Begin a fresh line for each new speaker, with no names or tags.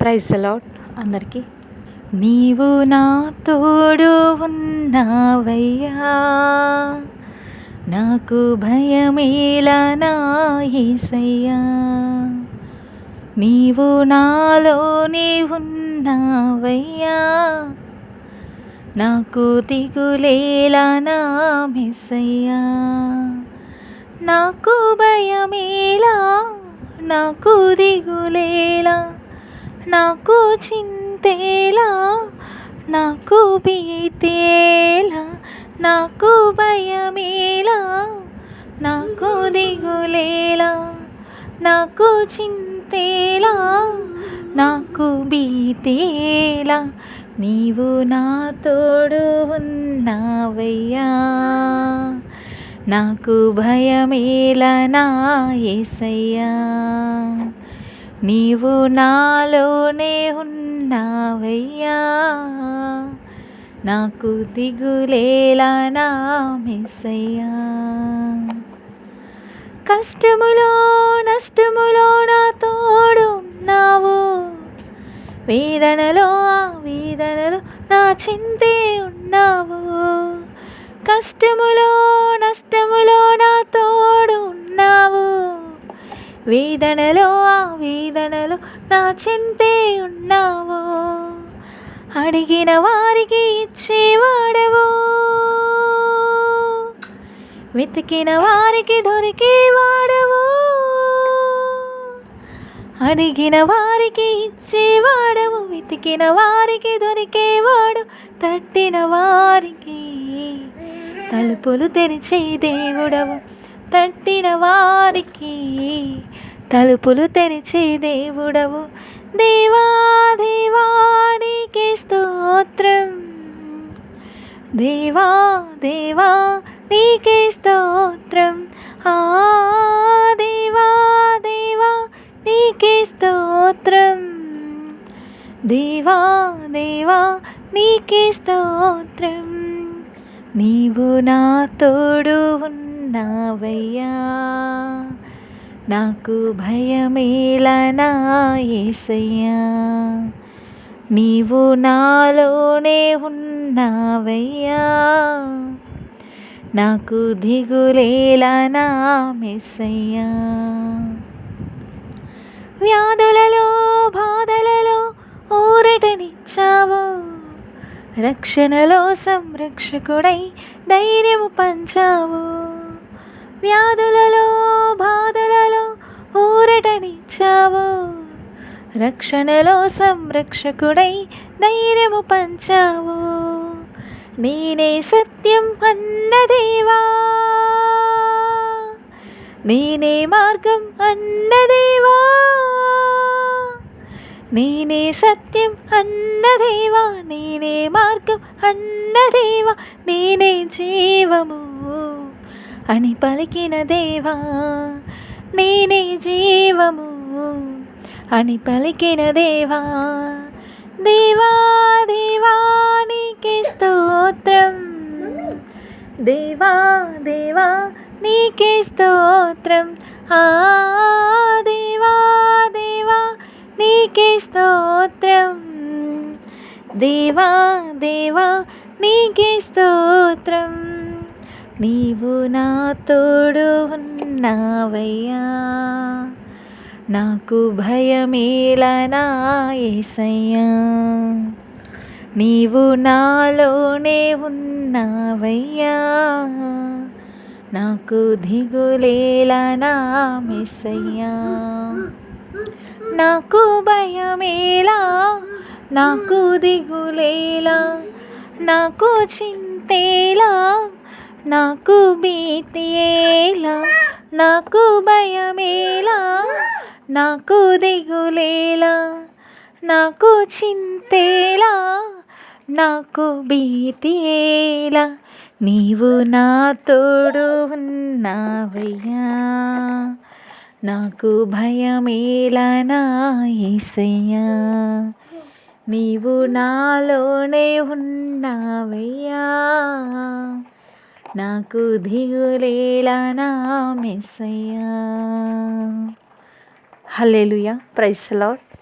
Praise అలాడ్ అందరికీ. నీవు నా తోడు ఉన్నావయ్యా. నాకు భయమేలా నా ఏసయ్యా నీవు నాలోనే ఉన్నావయ్యా. నాకు దిగులేలా నా మిస్సయ్యా నాకు భయమేలా నాకు దిగులేలా నాకు చింతేలా నాకు భీతేలా నాకు భయమేలా నాకు దిగులేలా నాకు చింతేలా నాకు భీతేలా నీవు నా తోడు ఉన్నావయ్యా. నాకు భయమేలా నా ఏసయ్యా. నీవు నాలోనే ఉన్నావయ్యా. నాకు దిగులేలా నా మెస్సయ్యా. కష్టములో నష్టములో నా తోడు ఉన్నావు వేదనలో ఆ వేదనలో నా చింతే ఉన్నావు. కష్టములో నష్టములో నా తోడు వేదనలో ఆ వేదనలో నా చింతే ఉన్నావో? అడిగిన వారికి ఇచ్చేవాడవో? వెతికిన వారికి దొరికేవాడవో? అడిగిన వారికి ఇచ్చేవాడవు? వెతికిన వారికి దొరికేవాడు తట్టిన వారికి తలుపులు తెరిచే దేవుడవు? తట్టిన వారికి తలుపులు తెరిచే దేవుడవు. దేవా దేవానికి స్తోత్రం. దేవా దేవా నీకే స్తోత్రం. ఆ దేవా దేవా నీకే స్తోత్రం. దేవా దేవా నీకే స్తోత్రం. నీవు నా తోడు ఉన్నావయ్యా. నాకు భయమేలా నా ఏసయ్యా. నీవు నాలోనే ఉన్నావయ్యా. నాకు దిగులేలా నా మెస్సయ్యా. వ్యాధులలో బాధలలో ఊరటనిచ్చావు. రక్షణలో సంరక్షకుడై ధైర్యము పంచావు. వ్యాధులలో బాధలలో ఊరటనిచ్చావు. రక్షణలో సంరక్షకుడై ధైర్యము పంచావు. నేనే సత్యం అన్న దేవా. నేనే మార్గం అన్న దేవా. నేనే సత్యం అన్న దేవా. నేనే మార్గం అన్నదేవా నేనే జీవము అని పలికిన దేవా నేనే జీవము అని పలికిన దేవా. దేవా దేవానికి స్తోత్రం. దేవా దేవా నీకే స్తోత్రం. ఆ దేవా దేవా నీకే స్తోత్రం. దేవా దేవా నీకే స్తోత్రం. నీవు నా తోడు ఉన్నావయ్యా. నాకు భయమేలా నా ఏసయ్యా. నీవు నాలోనే ఉన్నావయ్యా. నాకు దిగులేలా నా మెస్సయ్యా నాకు భయం నాకు దిగులేలా నాకు చింతేలా నాకు భీతియేలా నాకు భయమేలా నాకు దిగులేలా నాకు చింతేలా నాకు భీతియేలా నీవు నా తోడు ఉన్నావయ్యా. నాకు భయమేలా నా ఏసయ్యా. నీవు నాలోనే ఉన్నావయ్యా. నాకు దిగులేలా నా మెస్సయ్యా. Hallelujah price lord